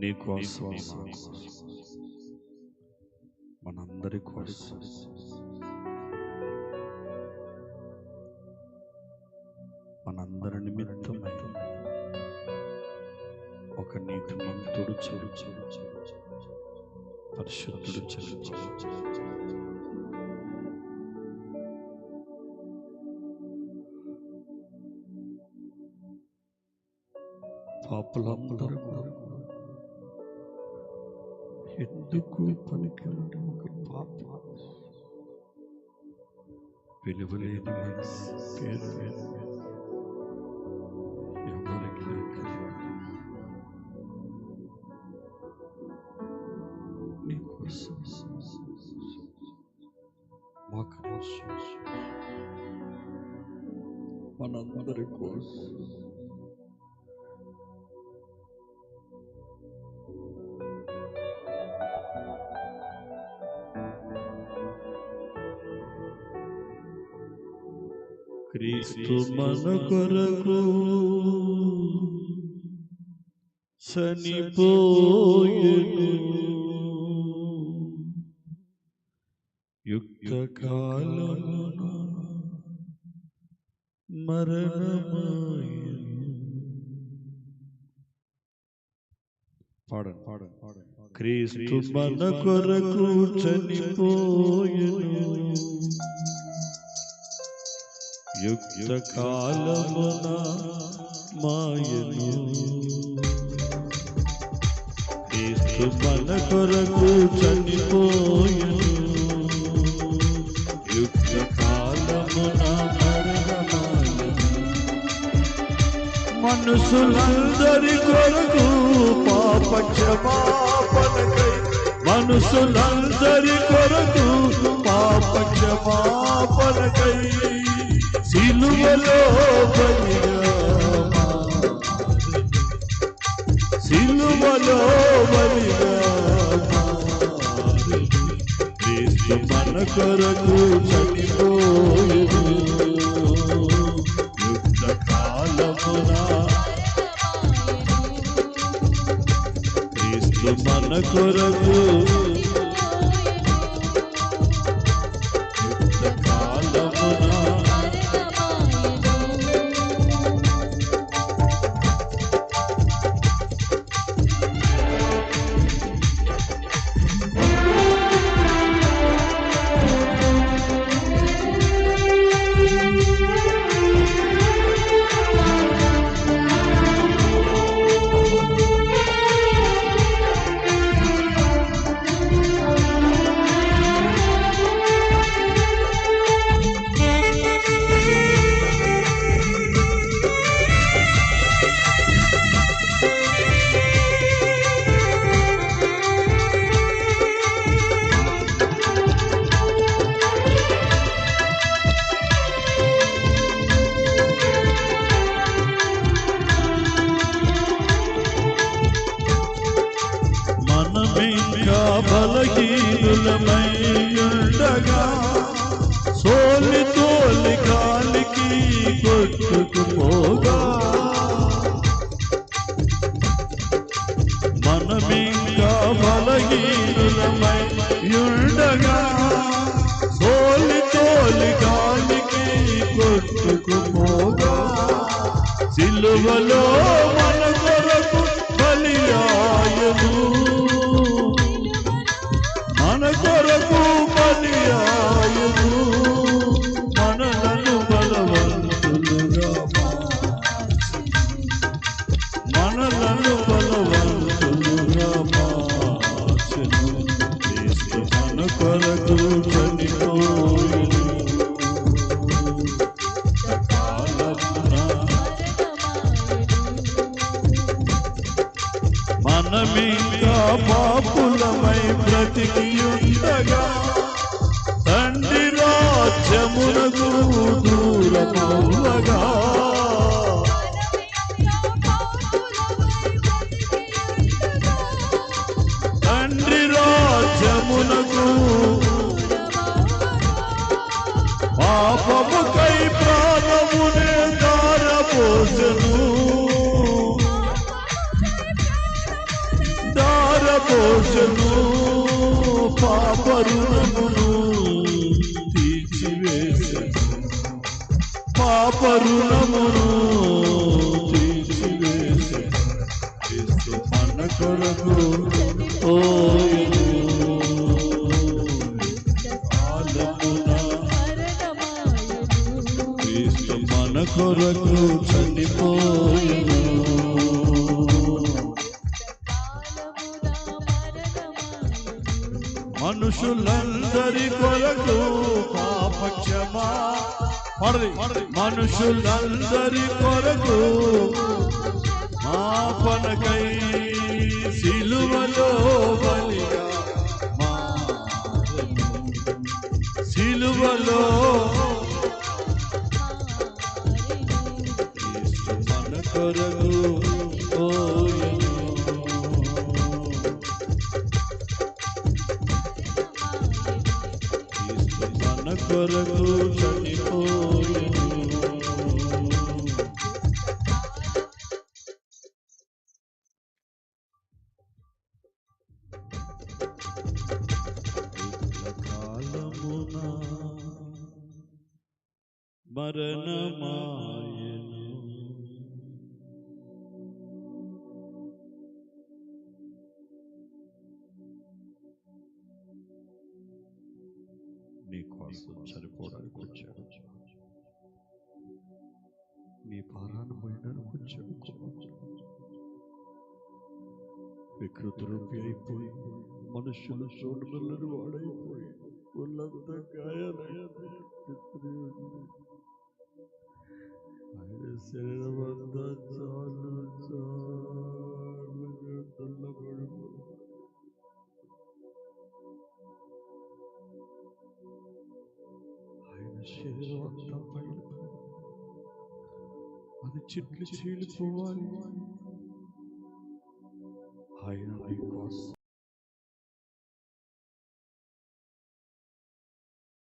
నీ కోసం మనందరి కోసం. మనందరి నిమిత్తమై ఒక నీతిమంతుడు చెడు చెడు చెడు పరిశుద్ధుడు చెడు చెడు ఎందుకు పనికిరాడు ఒక పాప విలువలేని మనసు పేరు లేదు ఎవరికి అక్కర్లేదు. నీకోసం మా కోసం మనందరి కోసం క్రీస్తు మన కొరకు చనిపోయెను. యుక్త కాలమున మరణమాయను పాడండి పాడండి పాడండి. క్రీస్తు మన కొరకు చనిపోయెను. యుక్త కాలమున మాయను. క్రీస్తు మన కొరకు చనిపోయను. యుక్త కాలమున మనుషులందరి కొరకు పాప క్షమాపణకై మనుషులందరి కొరకు పాప క్షమాపణకై సిలువలో బలిగా సిలువలో బలిగా మన కొరకు చనిపోయెను యుద్ధ క్రీస్తు మన కొరకు కొరకు పాపరుణమును తీర్చివేసెను పాపరుణమును తీర్చివేసెను మన కొరకు ఓయను మన కొరకు చనిపోయెను. కొరకు పాపక్షమా మనుషులందరి కొరకు మాపనకై సిలువలో బలిగా. సిలువలో మన కొరకు మన కొరకు చనిపోయెను. కాలమున నీ కోసం చనిపోవడానికి వచ్చాడు నీ భారాన్ని పోయడానికి వచ్చాడు వికృత అయిపోయి మనుషుల చూడమల్లని వాడైపోయి ఒళ్ళంతా గాయాలయ్యాయి. ఆయన శరీరం అంతా చాలు చాలుగా తెల్లబడిపోయింది. ఆయన శరీరం అంతా పగిలిపోయింది. అది